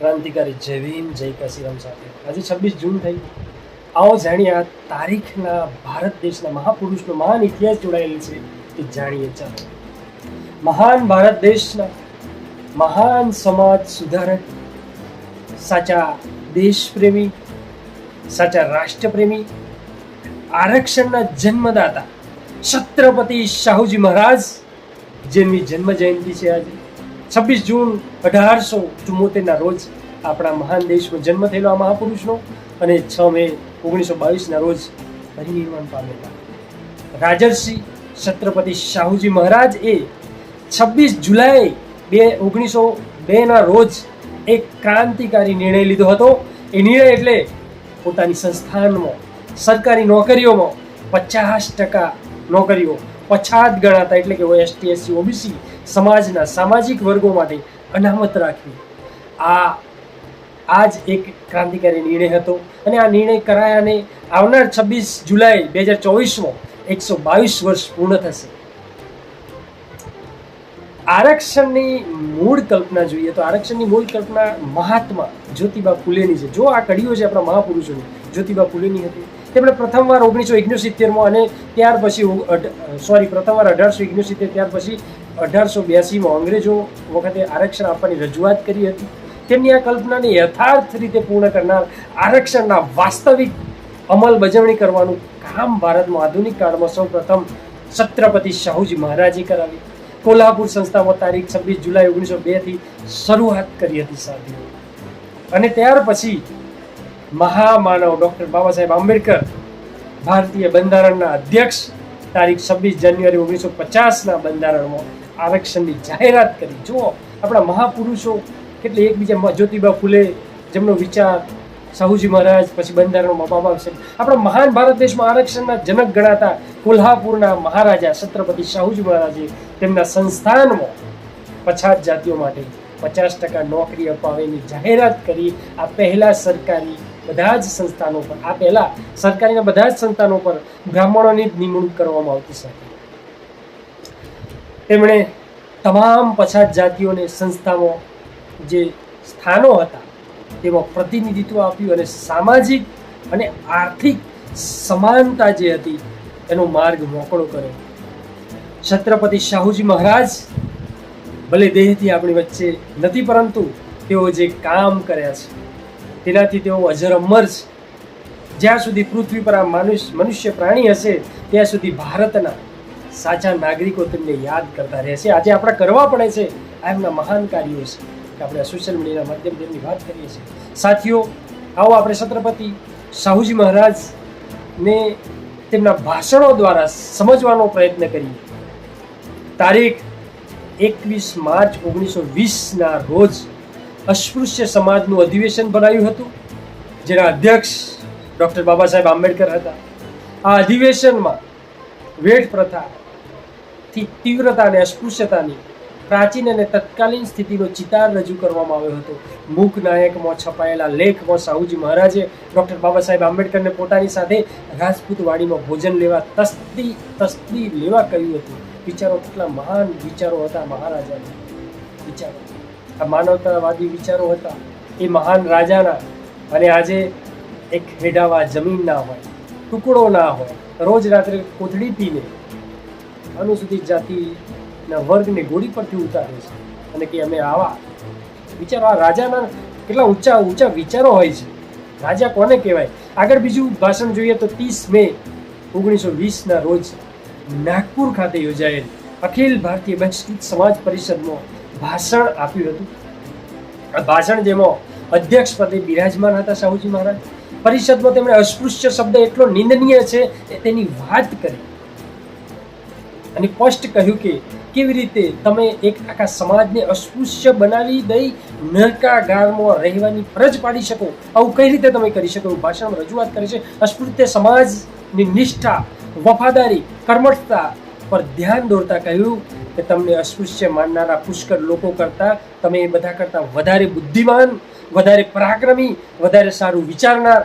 ક્રાંતિકારી જય ભીમ જય સાથે. આજે છવ્વીસ જૂન થઈ આવો જાણીએ તારીખના ભારત દેશના મહાપુરુષનો મહાન ઇતિહાસ જોડાયેલ છે એ જાણીએ ચાલો. મહાન ભારત દેશના મહાન સમાજ સુધારક, સાચા દેશપ્રેમી, સાચા રાષ્ટ્રપ્રેમી, આરક્ષણના જન્મદાતા છત્રપતિ શાહુજી મહારાજ જેમની જન્મ જયંતિ છે આજે. છવ્વીસ જૂન અઢારસો ચુમ્મોતેરના રોજ આપણા મહાન દેશમાં જન્મ થયેલો આ મહાપુરુષનો અને છ મે ઓગણીસો બાવીસના રોજ પરિનિર્વાણ પામેલા. રાજર્ષિ છત્રપતિ શાહુજી મહારાજ એ છવ્વીસ જુલાઈ બે ઓગણીસો બેના રોજ એક ક્રાંતિકારી નિર્ણય લીધો હતો. એ નિર્ણય એટલે પોતાની સંસ્થાનમાં, સરકારી નોકરીઓમાં પચાસ ટકા નોકરીઓ, પછાત ગણાતા એટલે કે એસટી એસસી ઓબીસી સમાજના સામાજિક વર્ગો માટે અનામત રાખવી. આ આ જ એક ક્રાંતિકારી નિર્ણય હતો અને આ નિર્ણય કરાયાને આવનાર છવ્વીસ જુલાઈ બે હજાર ચોવીસમાં એકસો બાવીસ વર્ષ પૂર્ણ થશે. આરક્ષણની મૂળ કલ્પના જોઈએ તો આરક્ષણની મૂળ કલ્પના મહાત્મા જ્યોતિબા ફુલેની છે. જો આ કડીઓ છે આપણા મહાપુરુષોની, જ્યોતિબા ફુલેની હતી. તેમણે પ્રથમવાર ઓગણીસો ઓગણસિત્તેરમાં અને ત્યાર પછી સોરી પ્રથમવાર અઢારસો ઓગણસિત્તેર ત્યાર પછી અઢારસો બ્યાસીમાં અંગ્રેજો વખતે આરક્ષણ આપવાની રજૂઆત કરી હતી. તેમની આ કલ્પનાને યથાર્થ રીતે પૂર્ણ કરનાર આરક્ષણના વાસ્તવિક અમલ બજવણી કરવાનું કામ ભારતમાં આધુનિક કાળમાં સૌપ્રથમ છત્રપતિ શાહુજી મહારાજે કરાવી. કોલ્હાપુર સંસ્થામાં તારીખ છવ્વીસ જુલાઈ ઓગણીસો બેથી શરૂઆત કરી હતી સાથીઓ અને ત્યાર પછી મહામાનવ ડૉક્ટર બાબા સાહેબ આંબેડકર ભારતીય બંધારણના અધ્યક્ષ તારીખ છવ્વીસ જાન્યુઆરી ઓગણીસો પચાસના બંધારણમાં આરક્ષણની જાહેરાત કરી. જુઓ, આપણા મહાપુરુષો કેટલે એકબીજા જ્યોતિબા ફૂલે, જેમનો વિચાર સાહુજી મહારાજ, પછી બંધારણમાં બાબા સાહેબ આપણા મહાન ભારત દેશમાં આરક્ષણના જનક ગણાતા કોલ્હાપુરના મહારાજા છત્રપતિ શાહુજી મહારાજે તેમના સંસ્થાનમાં પછાત જાતિઓ માટે પચાસ ટકા નોકરી અપાવેની જાહેરાત કરી. આ પહેલા સરકારી બધા જ સંસ્થાનો પર આ પહેલા સરકારીના બધા જ સંસ્થાનો પર બ્રાહ્મણોની જ નિમણૂક કરવામાં આવતી હતી તેમણે તમામ પછાત જાતિઓને સંસ્થામાં જે સ્થાનો હતા, તેમાં પ્રતિનિધિત્વ આપ્યું અને સામાજિક અને આર્થિક સમાનતા જે હતી, એનો માર્ગ મોકળો કર્યો. છત્રપતિ શાહુજી મહારાજ, ભલે દેહથી આપણી વચ્ચે નથી, પરંતુ તેઓ જે કામ કર્યા છે, તેનાથી તેઓ અજર અમર છે. જ્યાં સુધી પૃથ્વી પર આ મનુષ્ય મનુષ્ય પ્રાણી હશે, ત્યાં સુધી ભારતના સાચા નાગરિકો તેમને યાદ કરતા રહેશે. આજે આપણે કરવા પડે છે આ એમના મહાન કાર્યો છે કે આપણે સોશિયલ મીડિયાના માધ્યમથી એમની વાત કરીએ છીએ. સાથીઓ, આવો આપણે છત્રપતિ શાહુજી મહારાજને તેમના ભાષણો દ્વારા સમજવાનો પ્રયત્ન કરીએ. તારીખ એકવીસ માર્ચ ઓગણીસો વીસના રોજ અસ્પૃશ્ય સમાજનું અધિવેશન ભરાયું હતું, જેના અધ્યક્ષ ડૉક્ટર બાબા સાહેબ આંબેડકર હતા. આ અધિવેશનમાં વેઠ પ્રથાથી તીવ્રતા અને અસ્પૃશ્યતાની પ્રાચીન અને તત્કાલીન સ્થિતિનો ચિતાર રજૂ કરવામાં આવ્યો હતો. મૂક નાયકમાં છપાયેલા લેખમાં સાહુજી મહારાજે ડૉક્ટર બાબા સાહેબ આંબેડકરને પોતાની સાથે રાજપૂત વાડીમાં ભોજન લેવા તસ્તી તસ્તી લેવા કહ્યું હતું. વિચારો કેટલા મહાન વિચારો હતા મહારાજાના. વિચારો. આ માનવતાવાદી વિચારો હતા. એ મહાન રાજાના. અને આજે એક હેડાવા જમીન ના હોય, ટુકડો ના હોય, રોજ રાત્રે કોથળી પીને અનુસૂચિત જાતિના વર્ગને ગોળી પરથી ઉતારે છે અને કે અમે આવા વિચારો, આ રાજાના કેટલા ઊંચા ઊંચા વિચારો હોય છે. રાજા કોને કહેવાય? આગળ બીજું ભાષણ જોઈએ તો ત્રીસ મે ઓગણીસો વીસના રોજ નાગપુર ખાતે યોજાયેલ અખિલ ભારતીય બહિષ્કૃત સમાજ પરિષદમાં ભાષણ આપ્યું હતું. આ ભાષણ જેમાં અધ્યક્ષ પદે બિરાજમાન હતા સાહુજી મહારાજ. પરિષદમાં તેમણે અસ્પૃશ્ય શબ્દ એટલો નિંદનીય છે તેની વાત કરી. અને સ્પષ્ટ કહ્યું કે કેવી રીતે તમે એક આખા સમાજને અસ્પૃશ્ય બનાવી દઈ નરકાગારમાં રહેવાની ફરજ પાડી શકો, આવું કઈ રીતે તમે કરી શકો એવું ભાષણમાં રજૂઆત કરે છે. અસ્પૃત્ય સમાજની નિષ્ઠા, વફાદારી, કર્મઠતા પર ધ્યાન દોરતા કહ્યું કે તમને અસ્પૃશ્ય માનનારા પુષ્કળ લોકો કરતાં તમે એ બધા કરતાં વધારે બુદ્ધિમાન, વધારે પરાક્રમી, વધારે સારું વિચારનાર,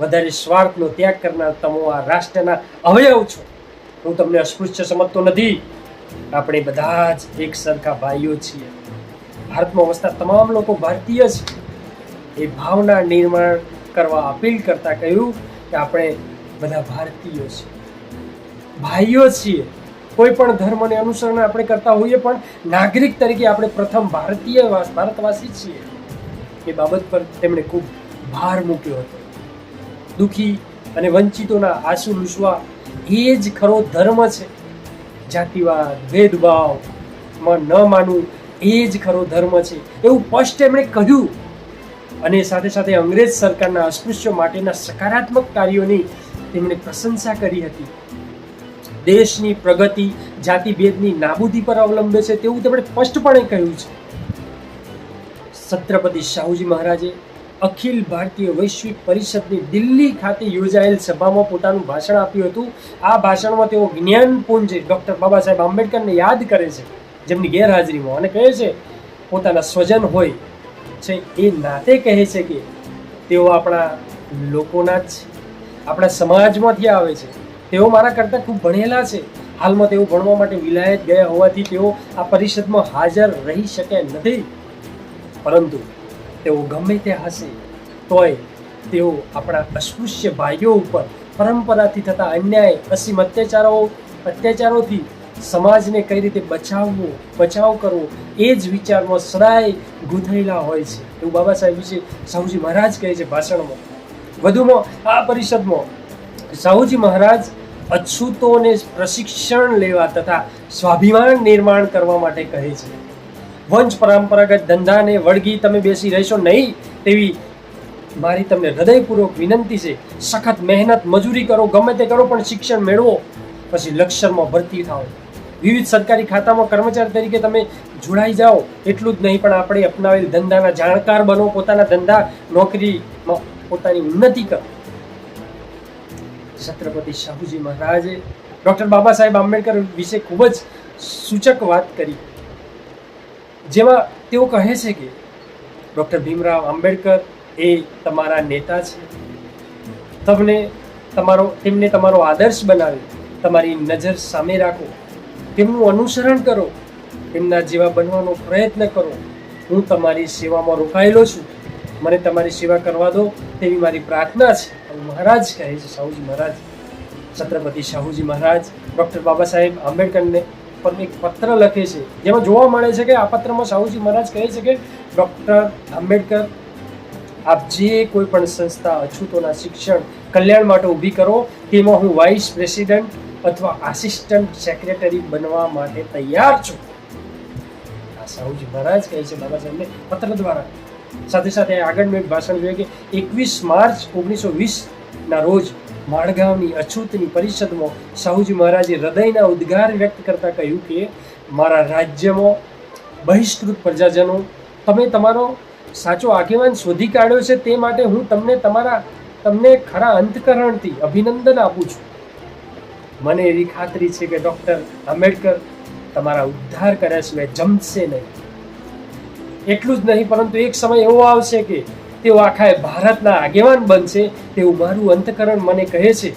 વધારે સ્વાર્થનો ત્યાગ કરનાર તમે આ રાષ્ટ્રના અવયવ છો. હું તમને અસ્પૃશ્ય સમજતો નથી. આપણે બધા જ એક સરખા ભાઈઓ છીએ. ભારતમાં વસતા તમામ લોકો ભારતીય છે. એ ભાવના નિર્માણ કરવા અપીલ કરતા કહ્યું કે આપણે બધા ભારતીયો છીએ. ભાઈઓ છીએ. કોઈ પણ ધર્મને અનુસરણ આપણે કરતા હોઈએ પણ નાગરિક તરીકે આપણે પ્રથમ ભારતીય ભારતવાસી છીએ. એ બાબત પર તેમણે ખૂબ ભાર મૂક્યો હતો. દુઃખી અને વંચિતોના આંસુ લૂસવા એ જ ખરો ધર્મ છે. જાતિવાદ ભેદભાવમાં ન માનવું, એ જ ખરો ધર્મ છે. એવું સ્પષ્ટ એમણે કહ્યું. અને સાથે સાથે અંગ્રેજ સરકારના અસ્પૃશ્યો માટેના સકારાત્મક કાર્યોની તેમણે પ્રશંસા કરી હતી. દેશની પ્રગતિ, જાતિભેદની નાબૂદી પર અવલંબે છે તેવું તેમણે સ્પષ્ટપણે કહ્યું છે. છત્રપતિ શાહુજી મહારાજે અખિલ ભારતીય વૈશ્વિક પરિષદની દિલ્હી ખાતે યોજાયેલ સભામાં પોતાનું ભાષણ આપ્યું હતું. આ ભાષણમાં તેઓ જ્ઞાનપુંજ ડૉક્ટર બાબા સાહેબ આંબેડકરને યાદ કરે છે, જેમની ગેરહાજરીમાં અને કહે છે, પોતાના સ્વજન હોય છે એ નાતે કહે છે કે તેઓ આપણા લોકોના જ, આપણા સમાજમાંથી આવે છે. તેઓ મારા કરતાં ખૂબ ભણેલા છે. હાલમાં તેઓ ભણવા માટે વિલાયત ગયા હોવાથી તેઓ આ પરિષદમાં હાજર રહી શક્યા નથી. પરંતુ તેઓ ગમે તે હશે, તોય તેઓ આપણા અસ્પૃશ્ય ભાઈઓ ઉપર પરંપરાથી થતા અન્યાય, અસીમ અત્યાચારો, અત્યાચારોથી સમાજને કઈ રીતે બચાવવો, બચાવ કરવો, એ જ વિચારમાં સદાય ગૂંથાયેલા હોય છે. એવું બાબા સાહેબ વિશે સાહુજી મહારાજ કહે છે ભાષણમાં. વધુમાં આ પરિષદમાં સાહુજી મહારાજ અછૂતોને પ્રશિક્ષણ લેવા તથા સ્વાભિમાન નિર્માણ કરવા માટે કહે છે. વંશ પરંપરાગત ધંધાને વળગી તમે બેસી રહેશો નહીં, તેવી મારી તમને હૃદયપૂર્વક વિનંતી છે. સખત મહેનત, મજૂરી કરો, ગમે તે કરો, પણ શિક્ષણ મેળવો. પછી લક્ષરમાં ભરતી થાઓ. વિવિધ સરકારી ખાતામાં કર્મચારી તરીકે તમે જોડાઈ જાઓ. એટલું જ નહીં, પણ આપણે અપનાવેલ ધંધાના જાણકાર બનો. પોતાના ધંધા નોકરીમાં પોતાની ઉન્નતિ કરો. છત્રપતિ શાહુજી મહારાજે ડૉક્ટર બાબા સાહેબ આંબેડકર વિશે ખૂબ જ સૂચક વાત કરી. જેમાં તેઓ કહે છે કે ડૉક્ટર ભીમરાવ આંબેડકર એ તમારા નેતા છે. તમને તમારો, તેમને તમારો આદર્શ બનાવી, તમારી નજર સામે રાખો, તેમનું અનુસરણ કરો, તેમના જેવા બનવાનો પ્રયત્ન કરો. હું તમારી સેવામાં રોકાયેલો છું. મને તમારી સેવા કરવા દો તેવી મારી પ્રાર્થના છે. મહારાજ કહે છે શાહુજી મહારાજ. છત્રપતિ શાહુજી મહારાજ, ડૉક્ટર બાબા સાહેબ આંબેડકરને પર એક પત્ર લખે છે. જેમાં જોવા મળે છે કે આ પત્રમાં સાહુજી મહારાજ કહે છે કે ડૉક્ટર આંબેડકર, આપ જે કોઈ પણ સંસ્થા અછૂતોના શિક્ષણ કલ્યાણ માટે ઊભી કરો, તેમાં હું વાઇસ પ્રેસિડેન્ટ અથવા આસિસ્ટન્ટ સેક્રેટરી બનવા માટે તૈયાર છું. આ સાહુજી મહારાજ કહે છે, બાબા સાહેબને પત્ર દ્વારા. સાથે સાથે આગળ મેં એક ભાષણ જોયું કે એકવીસ માર્ચ ઓગણીસો વીસના રોજ માળગાંવની અછૂતની પરિષદમાં સાહુજી મહારાજે હૃદયના ઉદ્ગાર વ્યક્ત કરતાં કહ્યું કે, મારા રાજ્યમાં બહિષ્કૃત પ્રજાજનો, તમે તમારો સાચો આગેવાન શોધી કાઢ્યો છે તે માટે હું તમને તમારા, તમને ખરા અંતકરણથી અભિનંદન આપું છું. મને એવી ખાતરી છે કે ડૉક્ટર આંબેડકર તમારા ઉદ્ધાર કર્યા સિવાય જમશે નહીં. એટલું જ નહીં, પરંતુ એક સમય એવો આવશે કે તેઓ આખા ભારતના આગેવાન બનશે તેવું મારું અંતકરણ મને કહે છે.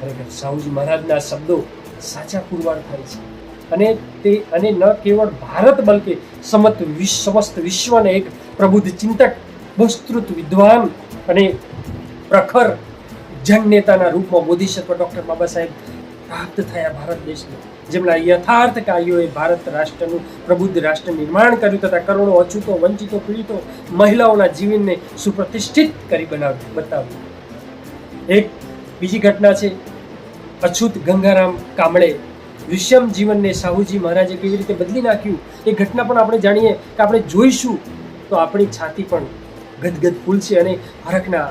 ખરેખર સાહુજી મહારાજના શબ્દો સાચા પુરવાર થાય છે. અને તે અને ન કેવળ ભારત બલકે સમત વિશ્વ સમસ્ત વિશ્વને એક પ્રબુદ્ધ ચિંતક, વિસ્તૃત વિદ્વાન અને પ્રખર જનનેતાના રૂપમાં બોધિસત્વ ડૉક્ટર બાબા સાહેબ પ્રાપ્ત થયા ભારત દેશને. જેમના યથાર્થ કાર્યોએ ભારત રાષ્ટ્રનું પ્રબુદ્ધ રાષ્ટ્ર નિર્માણ કર્યું તથા કરોડો અછૂતો, વંચિતો, પીડિતો મહિલાઓના જીવનને સુપ્રતિષ્ઠિત કરી બનાવ્યું. બતાવ્યું એક બીજી ઘટના છે. અછૂત ગંગારામ કામળે વિષમ જીવનને સાહુજી મહારાજે કેવી રીતે બદલી નાખ્યું? એ ઘટના પણ આપણે જાણીએ કે આપણે જોઈશું. તો આપણી છાતી પણ ગદગદ ફૂલશે અને હરખના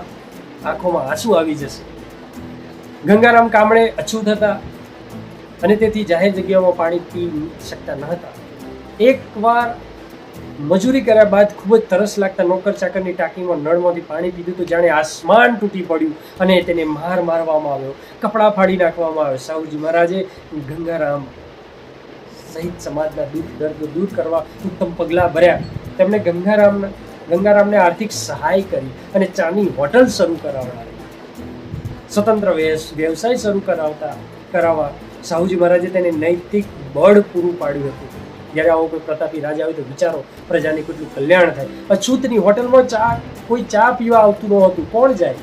આંખોમાં આંસુ આવી જશે. ગંગારામ કામળે અછૂત હતા. અને તેથી જાહેર જગ્યાઓમાં પાણી પી શકતા ન હતા. એકવાર મજૂરી કર્યા બાદ ખૂબ જ તરસ લાગતા નોકર ચાકરની ટાંકીમાં નળમાંથી પાણી પીધું તો જાણે આસમાન તૂટી પડ્યું અને તેને માર મારવામાં આવ્યો. કપડાં ફાડી નાખવામાં આવ્યો. સાહુજી મહારાજે ગંગારામ સહિત સમાજના દુઃખ, દર્દ દૂર કરવા ઉત્તમ પગલાં ભર્યા. તેમણે ગંગારામના, ગંગારામને આર્થિક સહાય કરી અને ચાની હોટલ શરૂ કરાવડાવી. સ્વતંત્ર વ્યવસ- વ્યવસાય શરૂ કરાવતા, કરાવવા સાહુજી મહારાજે તેને નૈતિક બળ પૂરું પાડ્યું હતું. જ્યારે આવો કોઈ પ્રતાપી રાજા હોય તો વિચારો, પ્રજાને કેટલું કલ્યાણ થાય. અછૂતની હોટલમાં ચા, કોઈ ચા પીવા આવતું ન હતું. કોણ જાય?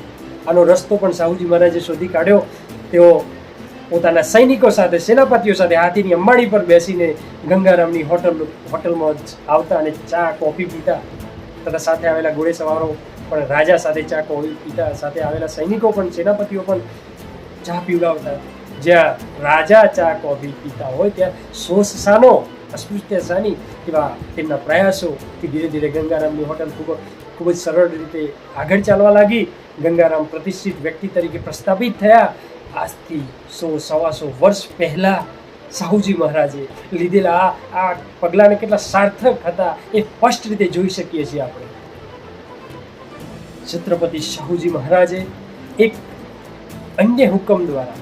આનો રસ્તો પણ સાહુજી મહારાજે શોધી કાઢ્યો. તેઓ પોતાના સૈનિકો સાથે, સેનાપતિઓ સાથે હાથીની અંબાડી પર બેસીને ગંગારામની હોટલ, હોટલમાં જ આવતા અને ચા, કોફી પીતા. તથા સાથે આવેલા ઘોડેસવારો પણ રાજા સાથે ચા, કોફી પીતા. સાથે આવેલા સૈનિકો પણ, સેનાપતિઓ પણ ચા પીવડાવતા. જ્યાં રાજા ચા કોફી પીતા હોય ત્યાં સોસ સાનો અસ્પૃશ્ય સાની એવા તેમના પ્રયાસોથી ધીરે ધીરે ગંગારામની હોટલ ખૂબ ખૂબ જ સરળ રીતે આગળ ચાલવા લાગી. ગંગારામ પ્રતિષ્ઠિત વ્યક્તિ તરીકે પ્રસ્થાપિત થયા. આજથી સો સવાસો વર્ષ પહેલાં સાહુજી મહારાજે લીધેલા આ આ પગલાંને કેટલા સાર્થક હતા એ સ્પષ્ટ રીતે જોઈ શકીએ છીએ આપણે. છત્રપતિ શાહુજી મહારાજે એક અન્ય હુકમ દ્વારા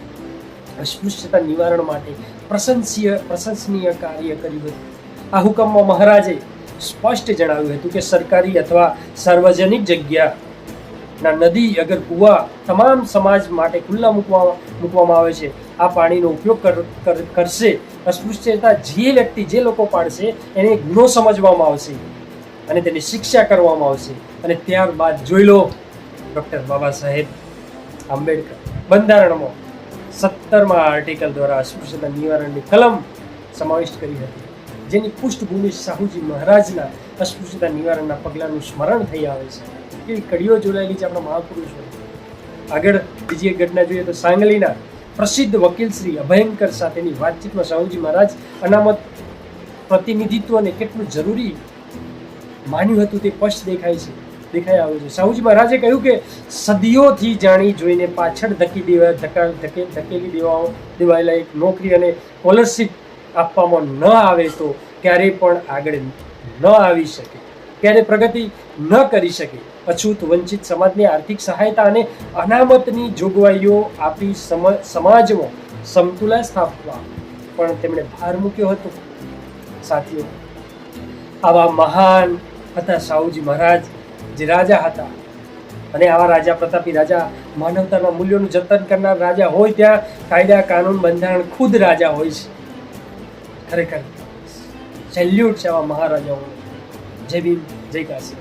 અસ્પૃશ્યતા નિવારણ માટે પ્રશંસીય, પ્રશંસનીય કાર્ય કર્યું હતું. આ હુકમમાં મહારાજે સ્પષ્ટ જણાવ્યું હતું કે સરકારી અથવા સાર્વજનિક જગ્યા ના નદી, અગર કુવા તમામ સમાજ માટે ખુલ્લા મૂકવા, મૂકવામાં આવે છે, આ પાણીનો ઉપયોગ કર- કર- કરશે. અસ્પૃશ્યતા જે વ્યક્તિ, જે લોકો પાડશે, એને ગુનો સમજવામાં આવશે અને તેની શિક્ષા કરવામાં આવશે. અને ત્યારબાદ જોઈ લો, ડૉક્ટર બાબા સાહેબ આંબેડકર બંધારણમાં સત્તરમા આર્ટિકલ દ્વારા અસ્પૃશ્યતા નિવારણની કલમ સમાવિષ્ટ કરી હતી. જેની પૃષ્ઠભૂમિ સાહુજી મહારાજના અસ્પૃશ્યતા નિવારણના પગલાંનું સ્મરણ થઈ આવે છે. એવી કડીઓ જોડાયેલી છે આપણા મહાપુરુષો. આગળ બીજી એક ઘટના જોઈએ તો સાંગલીના પ્રસિદ્ધ વકીલ શ્રી અભયંકર સાથેની વાતચીતમાં સાહુજી મહારાજ અનામત પ્રતિનિધિત્વને કેટલું જરૂરી માન્યું હતું તે સ્પષ્ટ દેખાય છે. દેખાઈ આવે છે. સાહુજી મહારાજે કહ્યું કે સદીઓથી જાણી જોઈને પાછળ ધકી દેવા ધકા ધકે ધકેલી દેવા દેવાયેલા એક નોકરી અને સ્કોલરશીપ આપવામાં ન આવે તો ક્યારેય પણ આગળ ન આવી શકે. ક્યારે પ્રગતિ ન કરી શકે. અછૂત વંચિત સમાજને આર્થિક સહાયતા અને અનામતની જોગવાઈઓ આપી સમ- સમાજમાં સમતુલા સ્થાપવા પણ તેમણે ભાર મૂક્યો હતો. સાથીઓ, આવા મહાન હતા સાહુજી મહારાજ. જે રાજા હતા. અને આવા રાજા પ્રતાપી રાજા માનવતાના મૂલ્યોનું જતન કરનાર રાજા હોય ત્યાં કાયદા, કાનૂન, બંધારણ ખુદ રાજા હોય છે. ખરેખર. સેલ્યુટ છે આવા મહારાજાઓ. જય ભીમ, જય કાશી.